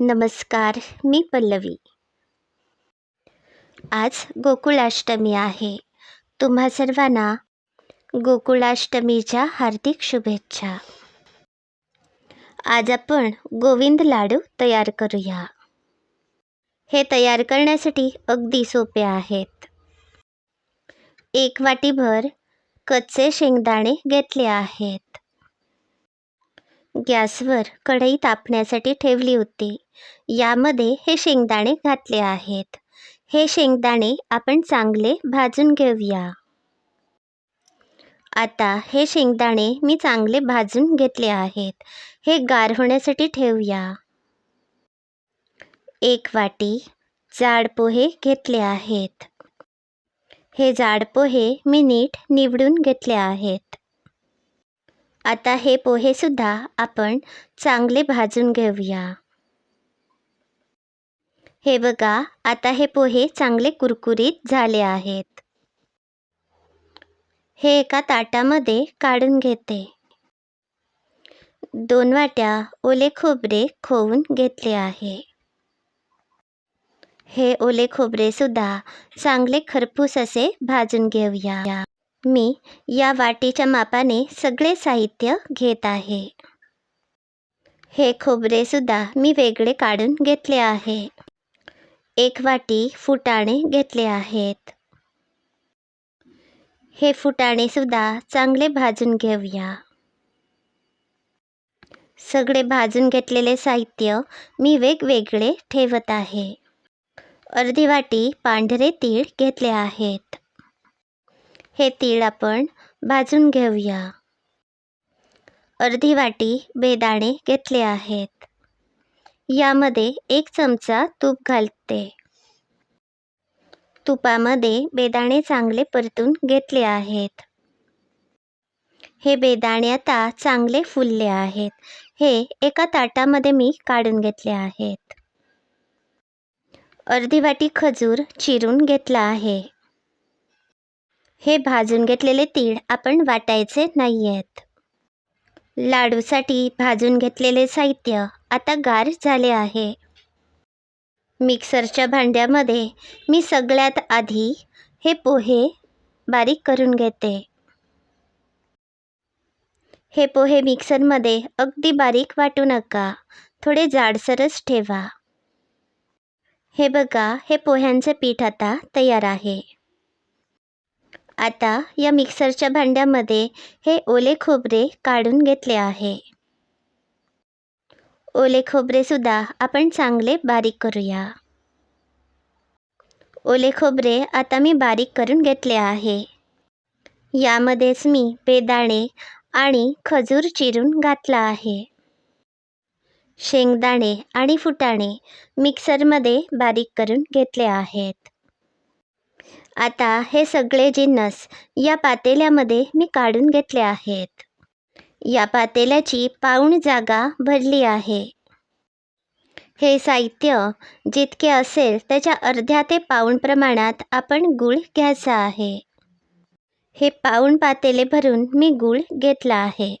नमस्कार मी पल्लवी. आज गोकुळाष्टमी आहे. तुम्हा सर्वांना गोकुळाष्टमीच्या हार्दिक शुभेच्छा. आज आपण गोविंद लाडू तयार करूया. हे तयार करण्यासाठी अगदी सोपे आहेत. एक वाटीभर कच्चे शेंगदाणे घेतले आहेत. गॅसवर कढई तापण्यासाठी ठेवली होती. यामध्ये हे शेंगदाणे घातले आहेत. हे शेंगदाणे आपण चांगले भाजून घेऊया. आता हे शेंगदाणे मी चांगले भाजून घेतले आहेत. हे गार होण्यासाठी ठेवूया. एक वाटी जाड पोहे घेतले आहेत. हे जाड पोहे मी नीट निवडून घेतले आहेत. आता हे पोहेसुद्धा आपण चांगले भाजून घेऊया. हे बघा आता हे पोहे चांगले कुरकुरीत झाले आहेत. हे एका ताटामध्ये काढून घेते. दोन वाट्या ओले खोबरे खोवून घेतले आहे. हे ओले खोबरेसुद्धा चांगले खरपूस असे भाजून घेऊया. मी या वाटीच्या मापाने सगळे साहित्य घेत आहे. हे खोबरेसुद्धा मी वेगळे काढून घेतले आहे. एक वाटी फुटाणे घेतले आहेत. हे फुटाणेसुद्धा चांगले भाजून घेऊया. सगळे भाजून घेतलेले साहित्य मी वेगवेगळे ठेवत आहे. अर्धी वाटी पांढरे तीळ घेतले आहेत. हे तीळ आपण भाजून घेऊया. अर्धी वाटी बेदाणे घेतले आहेत. यामध्ये एक चमचा तूप घालते. तुपामध्ये बेदाणे चांगले परतून घेतले आहेत. हे बेदाणे आता चांगले फुलले आहेत. हे एका ताटामध्ये मी काढून घेतले आहेत. अर्धी वाटी खजूर चिरून घेतला आहे. हे भाजून घेतलेले तीळ आपण वाटायचे नाही आहेत लाडूसाठी भाजून घेतलेले साहित्य आता गार झाले आहे. मिक्सरच्या भांड्यामध्ये मी सगळ्यात आधी हे पोहे बारीक करून घेते. हे पोहे मिक्सरमध्ये अगदी बारीक वाटू नका थोडे जाडसरच ठेवा. हे बघा हे पोह्यांचे पीठ आता तयार आहे. आता या मिक्सरच्या भांड्यामध्ये हे ओले खोबरे काढून घेतले आहे. ओले खोबरेसुद्धा आपण चांगले बारीक करूया. ओले खोबरे आता मी बारीक करून घेतले आहे. यामध्येच मी बेदाणे आणि खजूर चिरून घातला आहे. शेंगदाणे आणि फुटाणे मिक्सरमध्ये बारीक करून घेतले आहेत. आता हे सगळे जिन्नस या पातेल्यामध्ये मी काढून घेतले आहेत. या पातेल्याची पाऊण जागा भरली आहे. हे साहित्य जितके असेल त्याच्या अर्ध्या ते पाऊण प्रमाणात आपण गूळ घ्यायचा आहे. हे पाऊण पातेले भरून मी गूळ घेतला आहे.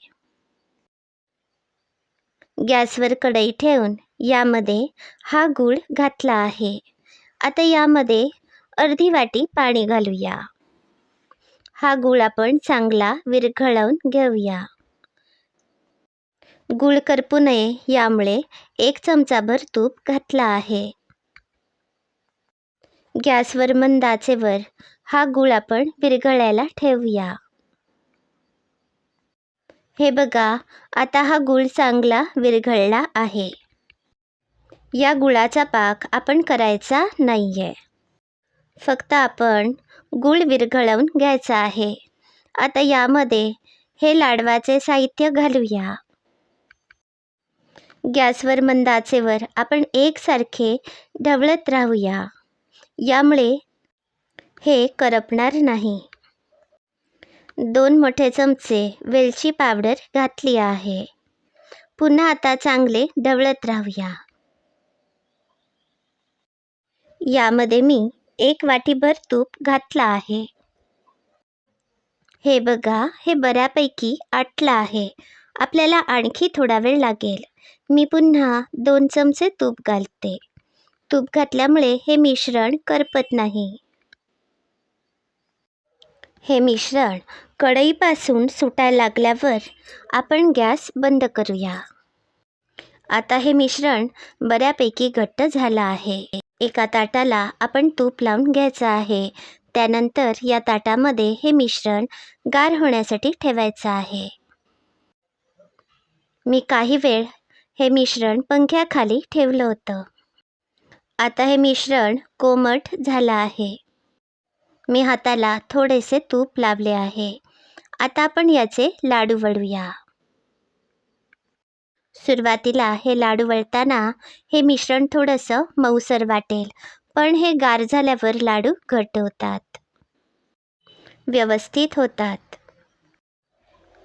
गॅसवर कढई ठेवून यामध्ये हा गूळ घातला आहे. आता यामध्ये अर्धी वाटी पाणी घालूया. हा गूळ आपण चांगला विरघळवून घेऊया. गूळ करपू नये यामुळे एक चमचाभर तूप घातला आहे. गॅसवर मंदाचेवर हा गूळ आपण विरघळायला ठेवूया. हे बघा आता हा गूळ चांगला विरघळला आहे. या गुळाचा पाक आपण करायचा नाही आहे फक्त आपण गूळ विरघळवून घ्यायचा आहे. आता यामध्ये हे लाडवाचे साहित्य घालूया. गॅसवर मंदाचेवर आपण एकसारखे ढवळत राहूया. यामुळे हे करपणार नाही. दोन मोठे चमचे वेलची पावडर घातली आहे. पुन्हा आता चांगले ढवळत राहूया. यामध्ये मी एक वाटीभर तूप घातला आहे. हे बघा हे बऱ्यापैकी आटलं आहे. आपल्याला आणखी थोडा वेळ लागेल. मी पुन्हा दोन चमचे तूप घालते. तूप घातल्यामुळे हे मिश्रण करपत नाही. हे मिश्रण कढईपासून सुटायला लागल्यावर आपण गॅस बंद करूया. आता हे मिश्रण बऱ्यापैकी घट्ट झालं आहे. एका ताटाला आपण तूप लावून घ्यायचं आहे. त्यानंतर या ताटामध्ये हे मिश्रण गार होण्यासाठी ठेवायचं आहे. मी काही वेळ हे मिश्रण पंख्याखाली ठेवलं होतं. आता हे मिश्रण कोमट झालं आहे. मी हाताला थोडेसे तूप लावले आहे. आता आपण याचे लाडू वळूया सुरुवातीला हे लाडू वळताना हे मिश्रण थोडंसं मऊसर वाटेल पण हे गार झाल्यावर लाडू घट्ट होतात. व्यवस्थित होतात.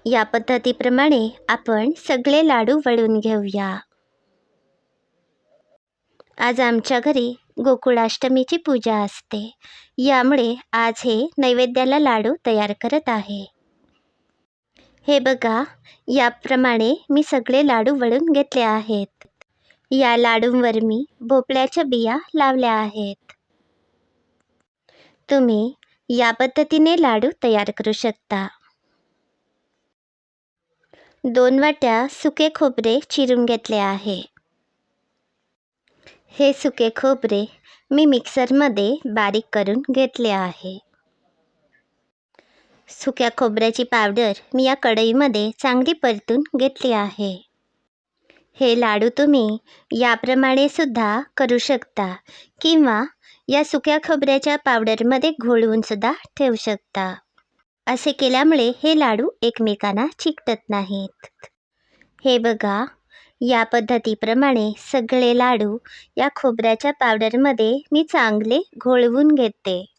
या पद्धतीप्रमाणे आपण सगळे लाडू वळून घेऊया. आज आमच्या घरी गोकुळाष्टमीची पूजा असते. यामुळे आज हे नैवेद्याला लाडू तयार करत आहे. हे बघा याप्रमाणे मी सगळे लाडू वळून घेतले आहेत. या लाडूंवर मी भोपळ्याच्या बिया लावल्या आहेत. तुम्ही या पद्धतीने लाडू तयार करू शकता. दोन वाट्या सुके खोबरे चिरून घेतले आहे. हे सुके खोबरे मी मिक्सरमध्ये बारीक करून घेतले आहे. सुक्या खोबऱ्याची पावडर मी या कढईमध्ये चांगली परतून घेतली आहे. हे लाडू तुम्ही याप्रमाणे सुद्धा करू शकता किंवा या सुक्या खोबऱ्याच्या पावडरमध्ये घोळवूनसुद्धा ठेवू शकता. असे केल्यामुळे हे लाडू एकमेकांना चिकटत नाहीत. हे बघा या पद्धतीप्रमाणे सगळे लाडू या खोबऱ्याच्या पावडरमध्ये मी चांगले घोळवून घेते.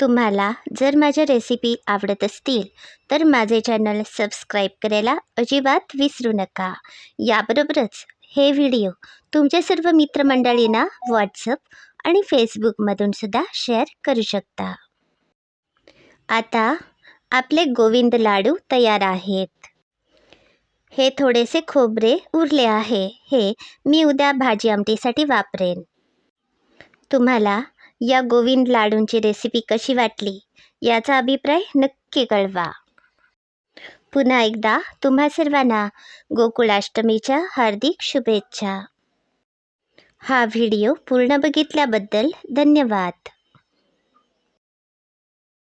तुम्हाला जर माझ्या रेसिपी आवडत असतील तर माझे चॅनल सबस्क्राईब करायला अजिबात विसरू नका. याबरोबरच हे व्हिडिओ तुमच्या सर्व मित्रमंडळींना व्हॉट्सअप आणि फेसबुकमधून सुद्धा शेअर करू शकता. आता आपले गोविंद लाडू तयार आहेत. हे थोडेसे खोबरे उरले आहे. हे मी उद्या भाजी आमटीसाठी वापरेन. तुम्हाला या गोविंद लाडूंची रेसिपी कशी वाटली? याचा अभिप्राय नक्की कळवा. पुन्हा एकदा तुम्हा सर्वांना गोकुळाष्टमीच्या हार्दिक शुभेच्छा. हा व्हिडिओ पूर्ण बघितल्याबद्दल धन्यवाद.